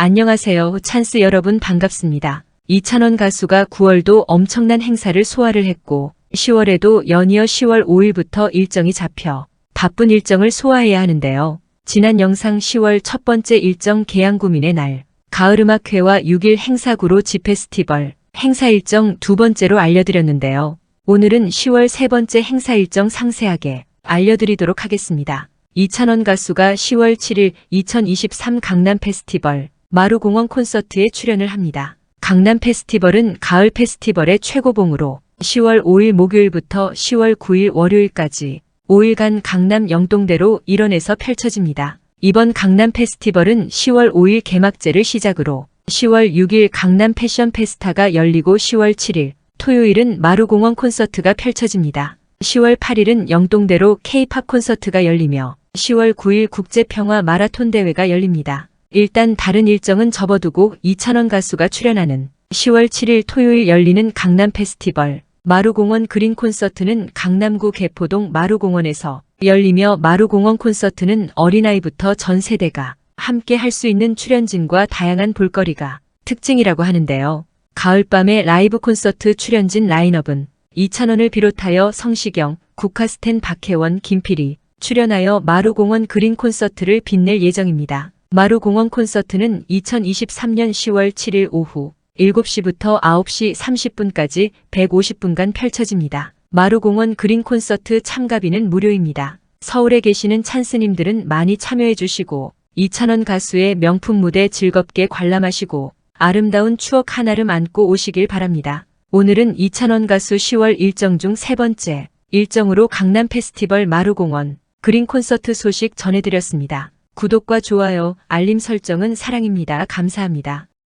안녕하세요. 찬스 여러분 반갑습니다. 이찬원 가수가 9월도 엄청난 행사를 소화를 했고 10월에도 연이어 10월 5일부터 일정이 잡혀 바쁜 일정을 소화해야 하는데요. 지난 영상 10월 첫 번째 일정 계양구민의 날, 가을음악회와 6일 행사구로 지페스티벌, 행사 일정 두 번째로 알려드렸는데요. 오늘은 10월 세 번째 행사 일정 상세하게 알려드리도록 하겠습니다. 이찬원 가수가 10월 7일 2023 강남 페스티벌 마루공원 콘서트에 출연을 합니다. 강남 페스티벌은 가을 페스티벌의 최고봉으로 10월 5일 목요일부터 10월 9일 월요일까지 5일간 강남 영동대로 일원에서 펼쳐집니다. 이번 강남 페스티벌은 10월 5일 개막제를 시작으로 10월 6일 강남 패션 페스타가 열리고 10월 7일 토요일은 마루공원 콘서트가 펼쳐집니다. 10월 8일은 영동대로 K-팝 콘서트가 열리며 10월 9일 국제평화 마라톤 대회가 열립니다. 일단 다른 일정은 접어두고 이찬원 가수가 출연하는 10월 7일 토요일 열리는 강남 페스티벌 마루공원 그린 콘서트는 강남구 개포동 마루공원에서 열리며 마루공원 콘서트는 어린아이부터 전 세대가 함께 할 수 있는 출연진과 다양한 볼거리가 특징이라고 하는데요. 가을밤의 라이브 콘서트 출연진 라인업은 이찬원을 비롯하여 성시경, 국카스텐 박혜원, 김필이 출연하여 마루공원 그린 콘서트를 빛낼 예정입니다. 마루공원 콘서트는 2023년 10월 7일 오후 7시부터 9시 30분까지 150분간 펼쳐집니다. 마루공원 그린 콘서트 참가비는 무료입니다. 서울에 계시는 찬스님들은 많이 참여해 주시고 이찬원 가수의 명품 무대 즐겁게 관람하시고 아름다운 추억 하나를 안고 오시길 바랍니다. 오늘은 이찬원 가수 10월 일정 중 세 번째 일정으로 강남 페스티벌 마루공원 그린 콘서트 소식 전해드렸습니다. 구독과 좋아요, 알림 설정은 사랑입니다. 감사합니다.